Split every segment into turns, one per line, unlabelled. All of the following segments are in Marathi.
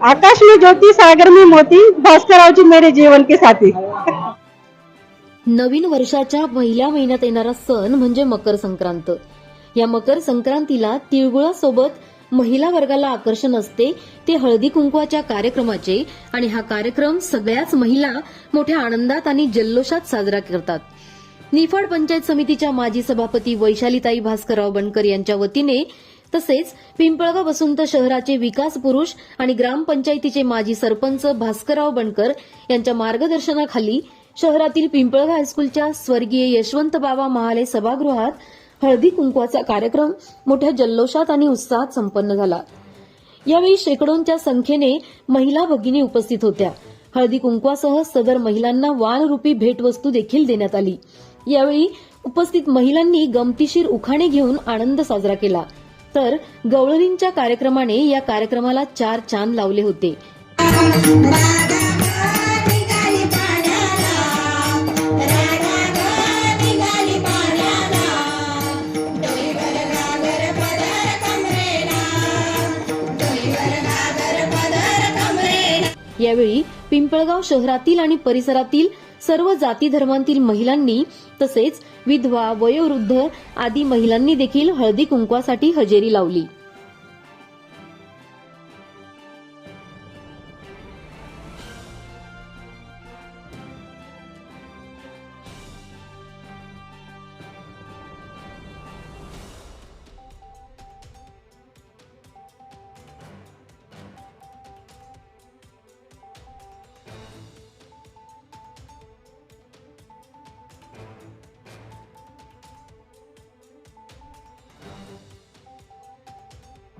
आकाश में ज्योति सागर में मोती भास्कररावजी मेरे जीवन के साथी।
नवीन वर्षाच्या पहिल्या महिन्यात येणारा सण म्हणजे मकर संक्रांत. या मकर संक्रांतीला तिळगुळासोबत महिला वर्गाला आकर्षण असते ते हळदी कुंकवाच्या कार्यक्रमाचे आणि हा कार्यक्रम सगळ्याच महिला मोठ्या आनंदात आणि जल्लोषात साजरा करतात. निफाड पंचायत समितीच्या माजी सभापती वैशालीताई भास्करराव बनकर यांच्या वतीने तसेच पिंपळगाव वसंत शहराचे विकास पुरुष आणि ग्रामपंचायतीचे माजी सरपंच भास्करराव बनकर यांच्या मार्गदर्शनाखाली शहरातील पिंपळगाव हायस्कूलच्या स्वर्गीय यशवंत बाबा महाले सभागृहात हळदी कुंकवाचा कार्यक्रम मोठ्या जल्लोषात आणि उत्साहात संपन्न झाला. यावेळी शेकडोंच्या संख्येने महिला भगिनी उपस्थित होत्या. हळदी कुंकवासह सदर महिलांना वानरूपी भेटवस्तू देखील देण्यात आली. यावेळी उपस्थित महिलांनी गमतीशीर उखाणे घेऊन आनंद साजरा केला. तर गवळणींच्या कार्यक्रमाने या कार्यक्रमाला चार चांद लावले होते. यावेळी पिंपळगाव शहरातील आणि परिसरातील सर्व जाती धर्मांतील महिलांनी तसेच विधवा वयोवृद्ध आदी महिलांनी देखील हळदी कुंकवासाठी हजेरी लावली.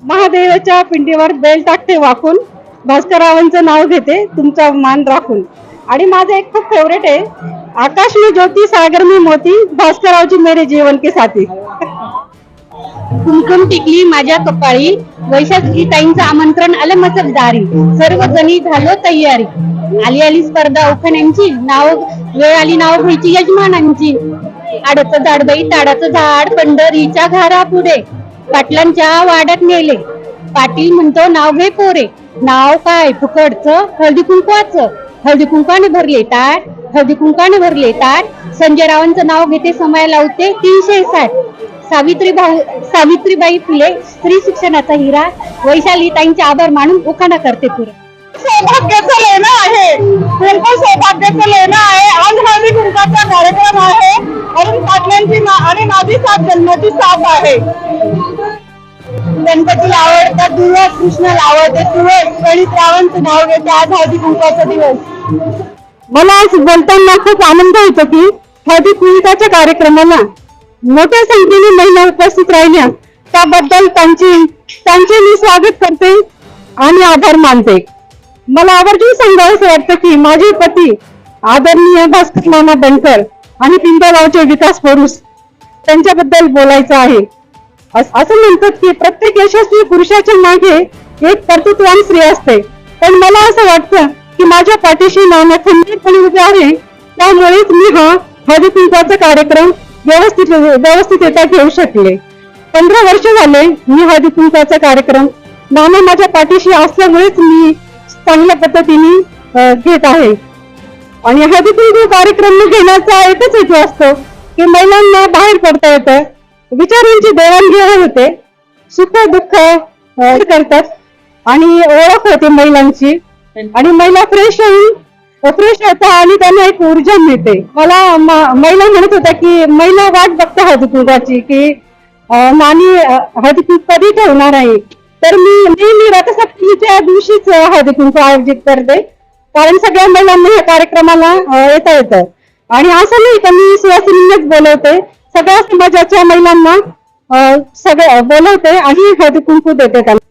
महादेवाच्या पिंडीवर बेल टाकते वाकून. भास्करावांचं नाव घेते तुमचा मान राखून. आणि माझं एक खूप फेवरेट आहे आकाश मी ज्योती सागर मी मोती भास्करावची मेरे जीवन के साथी. कुमकुम टिकली माझ्या कपाळी वैशाखी ताईंचं आमंत्रण आलं मसब दारी. सर्व जणी झालो तयारी. आली आली स्पर्धा उखाण्यांची नाव वेळ आली नाव घ्यायची यजमानांची. आडचं झाड बाई ताडाचं झाड पंढरीच्या घरा पुढे पाटलांच्या वाड्यात नेले. पाटील म्हणतो नाव घे पोरे. नाव काय? फुकटचं? हळदी कुंकवाचं? हळदी कुंकवाने भरले ताट. हळदी कुंकवाने भरले ताट. संजय रावांचं नाव घेते समय लावते तीनशे साठ. सावित्रीबाई सावित्रीबाई फुले स्त्री शिक्षणाचा हिरा. वैशाली ताईंचे आभार मानून उखाणा करते पुरे.
सौभाग्याचं लेणं आहे. कुंकू सौभाग्याचं लेणं आहे. आज हळदी कुंकाचा कार्यक्रम आहे. अरुण पाटलांची आणि माझी साथ जन्माची साथ आहे. गणपतीला आवडतात दिवस कृष्णाला आवडते तुळस गणित रावणचं नाव घेते. आज हळदी कुंकाचा दिवस.
मला आज बोलताना खूप आनंद होतो की हळदी कुंकाच्या कार्यक्रमाला मोठ्या संख्येने महिला उपस्थित राहिल्या. त्याबद्दल त्यांची त्यांचे मी स्वागत करते आणि आभार मानते. मला आवर्जून सांगावंसं वाटतं की माझे पती आदरणीय भास्कर मामा बनकर आणि पिंपळगावचे विकास पुरुष त्यांच्याबद्दल बोलायचं आहे. अस- असं म्हणतात की प्रत्येक यशस्वी पुरुषाच्या मागे एक कर्तृत्वान स्त्री असते. पण मला असं वाटतं की माझ्या पाठीशी नाना खंबीरपणे उभे आहे. त्यामुळेच मी हा हळदी कुंकवाचा कार्यक्रम व्यवस्थित व्यवस्थितरित्या घेऊ शकले. पंधरा वर्ष झाले मी हळदी कुंकवाचा कार्यक्रम नाना माझ्या पाठीशी असल्यामुळेच मी चांगल्या पद्धतीने घेत आहे. आणि हळदी कुंकू कार्यक्रम घेण्याचा एकच हेतू असतो की महिलांना बाहेर पडता येतं. विचारांची देवाणघेवाण होते. सुख दुःख करतात. आणि ओळख होते महिलांची. आणि महिला फ्रेश होऊन फ्रेश होता आणि त्यांना एक ऊर्जा मिळते. मला महिला म्हणत होत्या की महिला वाट बघता हळदी कुंकाची की नाणी नानी हळदी कुंक कधी ठेवणार आहे? तर मी नेहमी रथसप्तमीच्या दिवशीच हळदी कुंकू आयोजित करते. कारण सगळ्या महिलांना या कार्यक्रमाला येता येतं. आणि असं नाही का मी सुवासिनीच बोलवते. सगळ्या समाजाच्या महिलांना सगळ्या बोलवते आणि हळदी कुंकू देते त्यांना.